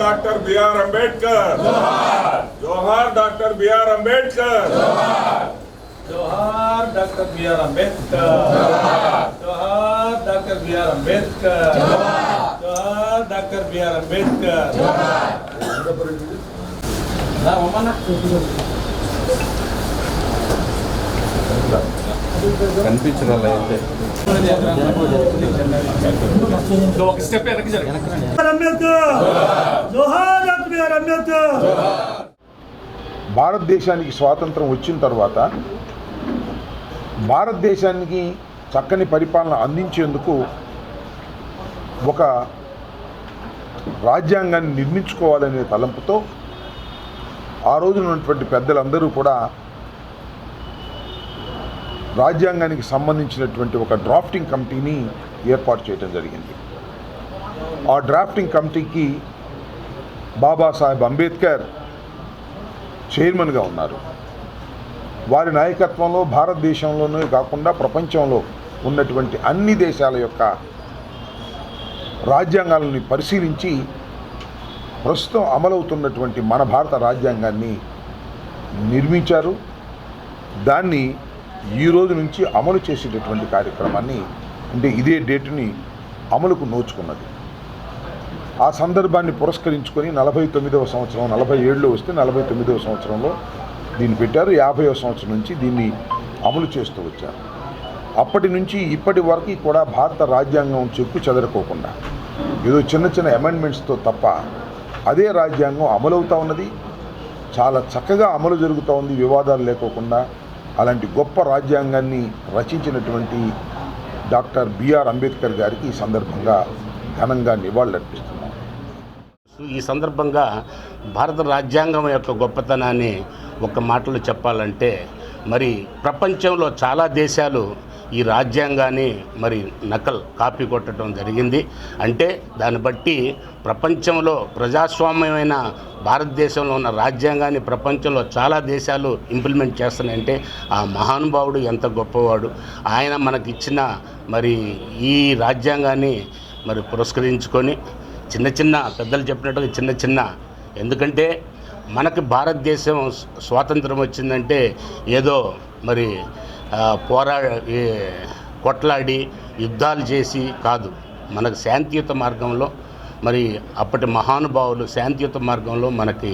Doctor BR Ambedkar జోహార్ doctor BR Ambedkar జోహార్ doctor BR Ambedkar జోహార్ డాక్టర్ బిఆర్ అంబేద్కర్ జోహార్ డాక్టర్ బిఆర్ అంబేద్కర్ రా, మమ్మన్న. కనిపించడం అయితే ఒక స్టెప్ కనిపించడం అయితే భారతదేశానికి స్వాతంత్రం వచ్చిన తర్వాత భారతదేశానికి చక్కని పరిపాలన అందించేందుకు ఒక రాజ్యాంగాన్ని నిర్మించుకోవాలనే తలంపుతో ఆ రోజున ఉన్నటువంటి పెద్దలందరూ కూడా రాజ్యాంగానికి సంబంధించినటువంటి ఒక డ్రాఫ్టింగ్ కమిటీని ఏర్పాటు చేయడం జరిగింది. ఆ డ్రాఫ్టింగ్ కమిటీకి బాబాసాహెబ్ అంబేద్కర్ చైర్మన్గా ఉన్నారు. వారి నాయకత్వంలో భారతదేశంలోనే కాకుండా ప్రపంచంలో ఉన్నటువంటి అన్ని దేశాల యొక్క రాజ్యాంగాలని పరిశీలించి ప్రస్తుతం అమలవుతున్నటువంటి మన భారత రాజ్యాంగాన్ని నిర్మించారు. దాన్ని ఈ రోజు నుంచి అమలు చేసేటటువంటి కార్యక్రమాన్ని అంటే ఇదే డేటుని అమలుకు నోచుకున్నది. ఆ సందర్భాన్ని పురస్కరించుకొని నలభై తొమ్మిదవ సంవత్సరం నలభై ఏడులో వస్తే నలభై తొమ్మిదవ సంవత్సరంలో దీన్ని పెట్టారు. యాభైవ సంవత్సరం నుంచి దీన్ని అమలు చేస్తూ వచ్చారు. అప్పటి నుంచి ఇప్పటి వరకు కూడా భారత రాజ్యాంగం చెక్కు చెదరకోకుండా ఏదో చిన్న చిన్న అమెండ్మెంట్స్తో తప్ప అదే రాజ్యాంగం అమలవుతూ ఉన్నది. చాలా చక్కగా అమలు జరుగుతూ ఉంది. వివాదాలు లేకోకుండా అలాంటి గొప్ప రాజ్యాంగాన్ని రచించినటువంటి డాక్టర్ బిఆర్ అంబేద్కర్ గారికి ఈ సందర్భంగా ఘనంగా నివాళులర్పిస్తున్నాం. ఈ సందర్భంగా భారత రాజ్యాంగం యొక్క గొప్పతనాన్ని ఒక మాటలో చెప్పాలంటే మరి ప్రపంచంలో చాలా దేశాలు ఈ రాజ్యాంగాన్ని మరి నకల్ కాపీ కొట్టడం జరిగింది. అంటే దాన్ని బట్టి ప్రపంచంలో ప్రజాస్వామ్యమైన భారతదేశంలో ఉన్న రాజ్యాంగాన్ని ప్రపంచంలో చాలా దేశాలు ఇంప్లిమెంట్ చేస్తున్నాయంటే ఆ మహానుభావుడు ఎంత గొప్పవాడు. ఆయన మనకిచ్చిన మరి ఈ రాజ్యాంగాన్ని మరి పురస్కరించుకొని చిన్న చిన్న పెద్దలు చెప్పినట్టుగా చిన్న చిన్న ఎందుకంటే మనకి భారతదేశం స్వాతంత్రం వచ్చిందంటే ఏదో మరి పోరా ఈ కొట్లాడి యుద్ధాలు చేసి కాదు మనకు శాంతియుత మార్గంలో మరి అప్పటి మహానుభావులు శాంతియుత మార్గంలో మనకి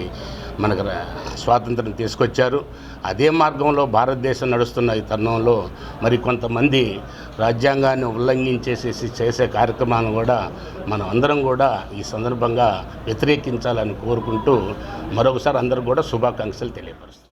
మనకు రా- స్వాతంత్రం తీసుకొచ్చారు. అదే మార్గంలో భారతదేశం నడుస్తున్న ఈ తరుణంలో మరి కొంతమంది రాజ్యాంగాన్ని ఉల్లంఘించేసేసి చేసే కార్యక్రమాలను కూడా మనం అందరం కూడా ఈ సందర్భంగా వ్యతిరేకించాలని కోరుకుంటూ మరొకసారి అందరూ కూడా శుభాకాంక్షలు తెలియపరుస్తాం